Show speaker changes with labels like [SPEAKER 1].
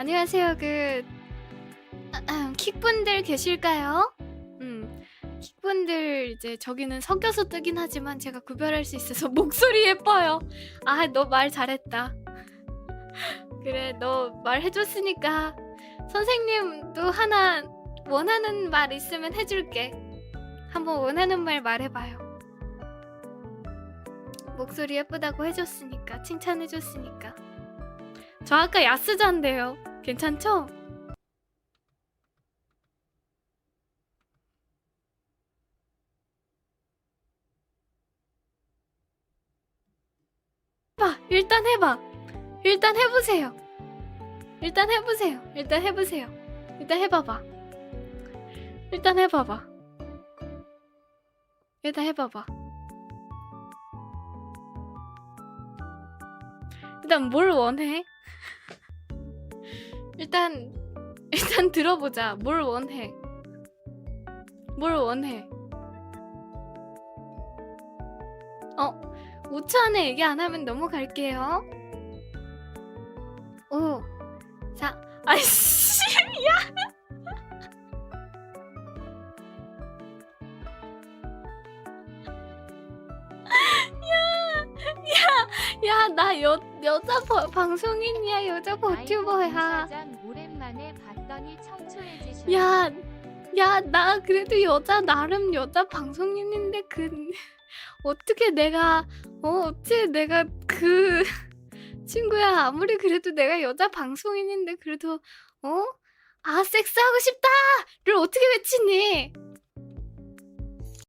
[SPEAKER 1] 안녕하세요. 그 킥분들 계실까요? 음. 킥분들 이제 저기는 섞여서 뜨긴 하지만 제가 구별할 수 있어서 목소리 예뻐요. 아, 너 말 잘했다. 그래, 너 말해 줬으니까 선생님도 하나 원하는 말 있으면 해 줄게. 한번 원하는 말 말해 봐요. 목소리 예쁘다고 해줬으니까 칭찬해줬으니까. 저 아까 야스잔데요. 괜찮죠? 해봐. 일단 해봐. 일단 해보세요. 일단 해보세요. 일단 해보세요. 일단 해봐봐. 일단 해봐봐. 일단 해봐봐. 일단 뭘 원해? 일단 일단 들어보자. 뭘 원해? 뭘 원해? 어, 5초 안에 얘기 안 하면 넘어갈게요. 야, 나 여, 여자 버, 방송인이야, 여자 버튜버야.
[SPEAKER 2] 사장 오랜만에 봤더니 청초해지셨.
[SPEAKER 1] 야, 야, 나 그래도 여자 나름 여자 방송인인데 그 어떻게 내가 어 어째 내가 그 친구야 아무리 그래도 내가 여자 방송인인데 그래도 어? 아 섹스하고 싶다 를 어떻게 외치니?